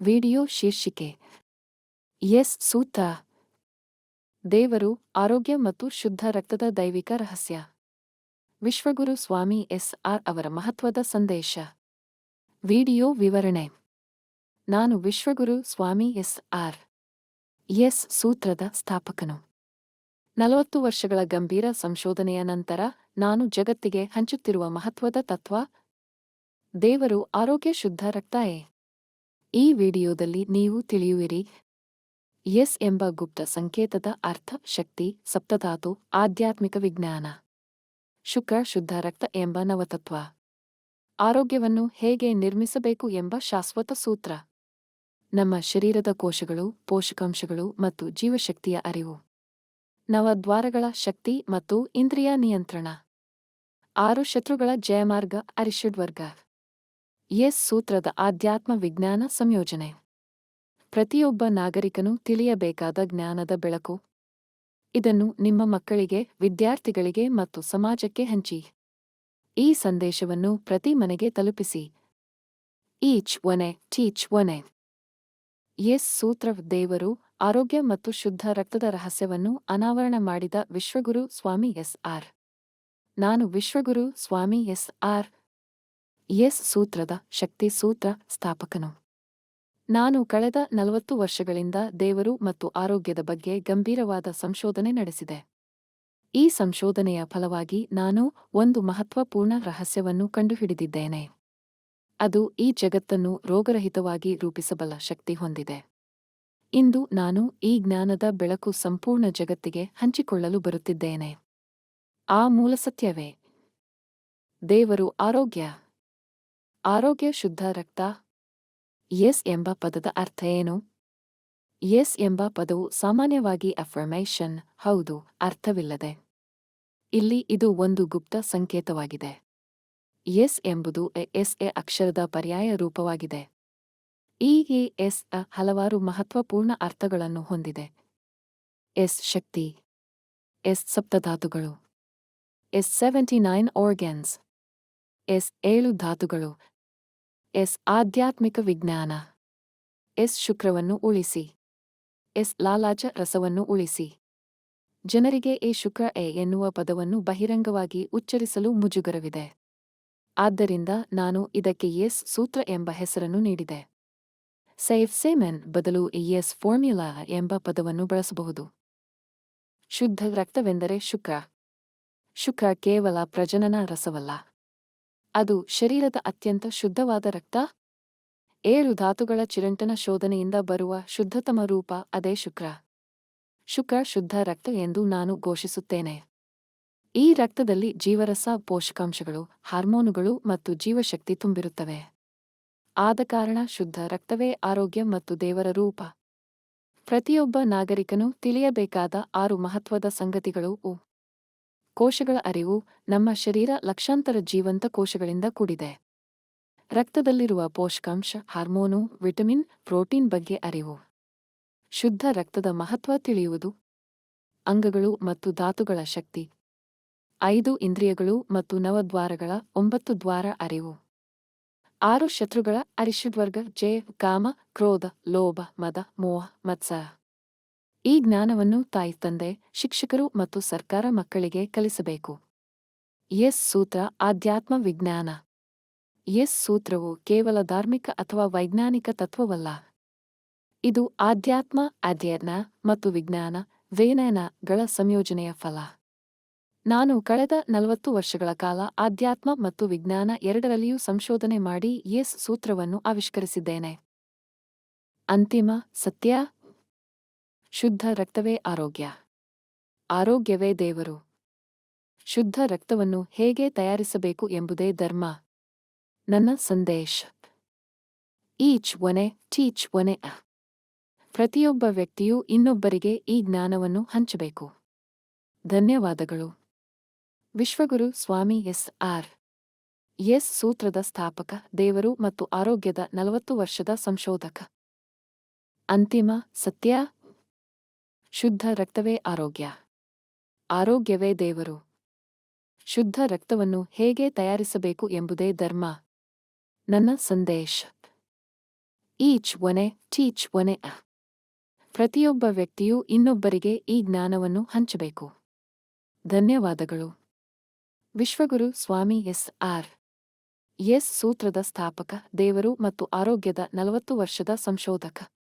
Video ಶೀರ್ಷಿಕೆ. S ಸೂತ ದೇವರು ಆರೋಗ್ಯ ಮತ್ತು ಶುದ್ಧ ರಕ್ತದ ದೈವಿಕ ರಹಸ್ಯ. ವಿಶ್ವಗುರು ಸ್ವಾಮಿ ಎಸ್ ಆರ್ ಅವರ ಮಹತ್ವದ ಸಂದೇಶ. ವಿಡಿಯೋ ವಿವರಣೆ. ನಾನು ವಿಶ್ವಗುರು ಸ್ವಾಮಿ ಎಸ್ ಆರ್. ಎಸ್ ಸೂತ್ರದ ಸ್ಥಾಪಕನು. ನಲವತ್ತು ವರ್ಷಗಳ ಗಂಭೀರ ಸಂಶೋಧನೆಯ ನಂತರ ನಾನು ಜಗತ್ತಿಗೆ ಹಂಚುತ್ತಿರುವ ಮಹತ್ವದ ತತ್ವ. ದೇವರು ಆರೋಗ್ಯ ಶುದ್ಧ ರಕ್ತಾಯೇ ಈ ವಿಡಿಯೋದಲ್ಲಿ ನೀವು ತಿಳಿಯುವಿರಿ. ಎಸ್ ಎಂಬ ಗುಪ್ತ ಸಂಕೇತದ ಅರ್ಥ ಶಕ್ತಿ ಸಪ್ತಧಾತು ಆಧ್ಯಾತ್ಮಿಕ ವಿಜ್ಞಾನ. ಶುಕ್ರ ಶುದ್ಧ ರಕ್ತ ಎಂಬ ನವತತ್ವ. ಆರೋಗ್ಯವನ್ನು ಹೇಗೆ ನಿರ್ಮಿಸಬೇಕು ಎಂಬ ಶಾಶ್ವತ ಸೂತ್ರ. ನಮ್ಮ ಶರೀರದ ಕೋಶಗಳು, ಪೋಷಕಾಂಶಗಳು ಮತ್ತು ಜೀವಶಕ್ತಿಯ ಅರಿವು. ನವದ್ವಾರಗಳ ಶಕ್ತಿ ಮತ್ತು ಇಂದ್ರಿಯ ನಿಯಂತ್ರಣ. ಆರು ಶತ್ರುಗಳ ಜಯಮಾರ್ಗ ಅರಿಷಡ್ವರ್ಗ ಎಸ್ ಸೂತ್ರದ ಆಧ್ಯಾತ್ಮ ವಿಜ್ಞಾನ ಸಂಯೋಜನೆ. ಪ್ರತಿಯೊಬ್ಬ ನಾಗರಿಕನು ತಿಳಿಯಬೇಕಾದ ಜ್ಞಾನದ ಬೆಳಕು. ಇದನ್ನು ನಿಮ್ಮ ಮಕ್ಕಳಿಗೆ, ವಿದ್ಯಾರ್ಥಿಗಳಿಗೆ ಮತ್ತು ಸಮಾಜಕ್ಕೆ ಹಂಚಿ. ಈ ಸಂದೇಶವನ್ನು ಪ್ರತಿ ಮನೆಗೆ ತಲುಪಿಸಿ. Each one, teach one. S ಸೂತ್ರ ದೇವರು ಆರೋಗ್ಯ ಮತ್ತು ಶುದ್ಧ ರಕ್ತದ ರಹಸ್ಯವನ್ನು ಅನಾವರಣ ಮಾಡಿದ ವಿಶ್ವಗುರು ಸ್ವಾಮಿ ಎಸ್ ಆರ್. ನಾನು ವಿಶ್ವಗುರು ಸ್ವಾಮಿ ಎಸ್ ಆರ್. ಎಸ್ ಸೂತ್ರದ ಶಕ್ತಿ ಸೂತ್ರ ಸ್ಥಾಪಕನು. ನಾನು ಕಳೆದ ನಲವತ್ತು ವರ್ಷಗಳಿಂದ ದೇವರು ಮತ್ತು ಆರೋಗ್ಯದ ಬಗ್ಗೆ ಗಂಭೀರವಾದ ಸಂಶೋಧನೆ ನಡೆಸಿದೆ. ಈ ಸಂಶೋಧನೆಯ ಫಲವಾಗಿ ನಾನು ಒಂದು ಮಹತ್ವಪೂರ್ಣ ರಹಸ್ಯವನ್ನು ಕಂಡುಹಿಡಿದಿದ್ದೇನೆ. ಅದು ಈ ಜಗತ್ತನ್ನು ರೋಗರಹಿತವಾಗಿ ರೂಪಿಸಬಲ್ಲ ಶಕ್ತಿ ಹೊಂದಿದೆ. ಇಂದು ನಾನು ಈ ಜ್ಞಾನದ ಬೆಳಕು ಸಂಪೂರ್ಣ ಜಗತ್ತಿಗೆ ಹಂಚಿಕೊಳ್ಳಲು ಬರುತ್ತಿದ್ದೇನೆ. ಆ ಮೂಲಸತ್ಯವೇ. ದೇವರು ಆರೋಗ್ಯ. ಆರೋಗ್ಯ ಶುದ್ಧ ರಕ್ತ ಎಸ್ ಎಂಬ ಪದದ ಅರ್ಥ ಏನು? ಎಸ್ ಎಂಬ ಪದವು ಸಾಮಾನ್ಯವಾಗಿ ಅಫರ್ಮೇಷನ್ ಹೌದು, ಅರ್ಥವಿಲ್ಲದೆ. ಇಲ್ಲಿ ಇದು ಒಂದು ಗುಪ್ತ ಸಂಕೇತವಾಗಿದೆ. ಎಸ್ ಎಂಬುದು ಎಸ್ ಎ ಅಕ್ಷರದ ಪರ್ಯಾಯ ರೂಪವಾಗಿದೆ. ಈ, ಎ ಎಸ್ ಅ ಹಲವಾರು ಮಹತ್ವಪೂರ್ಣ ಅರ್ಥಗಳನ್ನು ಹೊಂದಿದೆ. ಎಸ್ ಶಕ್ತಿ ಎಸ್ ಸಪ್ತಧಾತುಗಳು ಎಸ್ ಸೆವೆಂಟಿ ನೈನ್ ಎಸ್ ಏಳು ಧಾತುಗಳು ಎಸ್ ಆಧ್ಯಾತ್ಮಿಕ ವಿಜ್ಞಾನ. ಎಸ್ ಶುಕ್ರವನ್ನು ಉಳಿಸಿ. ಎಸ್ ಲಾಲಾಜ ರಸವನ್ನು ಉಳಿಸಿ. ಜನರಿಗೆ ಎ ಶುಕ್ರ ಎ ಎನ್ನುವ ಪದವನ್ನು ಬಹಿರಂಗವಾಗಿ ಉಚ್ಚರಿಸಲು ಮುಜುಗರವಿದೆ. ಆದ್ದರಿಂದ ನಾನು ಇದಕ್ಕೆ ಎಸ್ ಸೂತ್ರ ಎಂಬ ಹೆಸರನ್ನು ನೀಡಿದೆ. ಸೈಫ್ ಸೇಮೆನ್ ಬದಲು ಎಸ್ ಫಾರ್ಮ್ಯುಲಾ ಎಂಬ ಪದವನ್ನು ಬಳಸಬಹುದು. ಶುದ್ಧ ರಕ್ತವೆಂದರೆ ಶುಕ್ರ. ಶುಕ್ರ ಕೇವಲ ಪ್ರಜನನ ರಸವಲ್ಲ. ಅದು ಶರೀರದ ಅತ್ಯಂತ ಶುದ್ಧವಾದ ರಕ್ತ. ಏಳು ಧಾತುಗಳ ಚಿರಂಟನ ಶೋಧನೆಯಿಂದ ಬರುವ ಶುದ್ಧತಮ ರೂಪ ಅದೇ ಶುಕ್ರ. ಶುಕ್ರ ಶುದ್ಧ ರಕ್ತ ಎಂದು ನಾನು ಘೋಷಿಸುತ್ತೇನೆ. ಈ ರಕ್ತದಲ್ಲಿ ಜೀವರಸ, ಪೋಷಕಾಂಶಗಳು, ಹಾರ್ಮೋನುಗಳು ಮತ್ತು ಜೀವಶಕ್ತಿ ತುಂಬಿರುತ್ತವೆ. ಆದ ಕಾರಣ ಶುದ್ಧ ರಕ್ತವೇ ಆರೋಗ್ಯ ಮತ್ತು ದೇವರ ರೂಪ. ಪ್ರತಿಯೊಬ್ಬ ನಾಗರಿಕನು ತಿಳಿಯಬೇಕಾದ ಆರು ಮಹತ್ವದ ಸಂಗತಿಗಳು ಉ. ಕೋಶಗಳ ಅರಿವು ನಮ್ಮ ಶರೀರ ಲಕ್ಷಾಂತರ ಜೀವಂತ ಕೋಶಗಳಿಂದ ಕೂಡಿದೆ. ರಕ್ತದಲ್ಲಿರುವ ಪೋಷಕಾಂಶ, ಹಾರ್ಮೋನು, ವಿಟಮಿನ್, ಪ್ರೋಟೀನ್ ಬಗ್ಗೆ ಅರಿವು. ಶುದ್ಧ ರಕ್ತದ ಮಹತ್ವ ತಿಳಿಯುವುದು. ಅಂಗಗಳು ಮತ್ತು ಧಾತುಗಳ ಶಕ್ತಿ. ಐದು ಇಂದ್ರಿಯಗಳು ಮತ್ತು ನವದ್ವಾರಗಳ ಒಂಬತ್ತು ದ್ವಾರ ಅರಿವು. ಆರು ಶತ್ರುಗಳ ಅರಿಷಡ್ವರ್ಗ ಜಯ ಕಾಮ, ಕ್ರೋಧ, ಲೋಭ, ಮದ, ಮೋಹ, ಮತ್ಸರ. ಈ ಜ್ಞಾನವನ್ನು ತಾಯಿ, ತಂದೆ, ಶಿಕ್ಷಕರು ಮತ್ತು ಸರ್ಕಾರ ಮಕ್ಕಳಿಗೆ ಕಲಿಸಬೇಕು. ಎಸ್ ಸೂತ್ರ ಆಧ್ಯಾತ್ಮ ವಿಜ್ಞಾನ. ಎಸ್ ಸೂತ್ರವು ಕೇವಲ ಧಾರ್ಮಿಕ ಅಥವಾ ವೈಜ್ಞಾನಿಕ ತತ್ವವಲ್ಲ. ಇದು ಆಧ್ಯಾತ್ಮ ಅಧ್ಯಯನ ಮತ್ತು ವಿಜ್ಞಾನ ವೇನಯನಗಳ ಸಂಯೋಜನೆಯ ಫಲ. ನಾನು ಕಳೆದ ನಲವತ್ತು ವರ್ಷಗಳ ಕಾಲ ಆಧ್ಯಾತ್ಮ ಮತ್ತು ವಿಜ್ಞಾನ ಎರಡರಲ್ಲಿಯೂ ಸಂಶೋಧನೆ ಮಾಡಿ ಎಸ್ ಸೂತ್ರವನ್ನು ಆವಿಷ್ಕರಿಸಿದ್ದೇನೆ. ಅಂತಿಮ ಸತ್ಯ. ಶುದ್ಧ ರಕ್ತವೇ ಆರೋಗ್ಯ. ಆರೋಗ್ಯವೇ ದೇವರು. ಶುದ್ಧ ರಕ್ತವನ್ನು ಹೇಗೆ ತಯಾರಿಸಬೇಕು ಎಂಬುದೇ ಧರ್ಮ. ನನ್ನ ಸಂದೇಶ. ಈಚ್ ಒನೆ, ಟೀಚ್ ಒನೆ ಪ್ರತಿಯೊಬ್ಬ ವ್ಯಕ್ತಿಯೂ ಇನ್ನೊಬ್ಬರಿಗೆ ಈ ಜ್ಞಾನವನ್ನು ಹಂಚಬೇಕು. ಧನ್ಯವಾದಗಳು. ವಿಶ್ವಗುರು ಸ್ವಾಮಿ ಎಸ್ ಆರ್. ಎಸ್ ಸೂತ್ರದ ಸ್ಥಾಪಕ, ದೇವರು ಮತ್ತು ಆರೋಗ್ಯದ ನಲವತ್ತು ವರ್ಷದ ಸಂಶೋಧಕ. ಅಂತಿಮ ಸತ್ಯ. ಶುದ್ಧ ರಕ್ತವೇ ಆರೋಗ್ಯ. ಆರೋಗ್ಯವೇ ದೇವರು. ಶುದ್ಧ ರಕ್ತವನ್ನು ಹೇಗೆ ತಯಾರಿಸಬೇಕು ಎಂಬುದೇ ಧರ್ಮ. ನನ್ನ ಸಂದೇಶ. ಈಚ್ ಒನೆ, ಟೀಚ್ ಒನೆ ಪ್ರತಿಯೊಬ್ಬ ವ್ಯಕ್ತಿಯೂ ಇನ್ನೊಬ್ಬರಿಗೆ ಈ ಜ್ಞಾನವನ್ನು ಹಂಚಬೇಕು. ಧನ್ಯವಾದಗಳು. ವಿಶ್ವಗುರು ಸ್ವಾಮಿ ಎಸ್ ಆರ್. ಎಸ್ ಸೂತ್ರದ ಸ್ಥಾಪಕ, ದೇವರು ಮತ್ತು ಆರೋಗ್ಯದ ನಲವತ್ತು ವರ್ಷದ ಸಂಶೋಧಕ.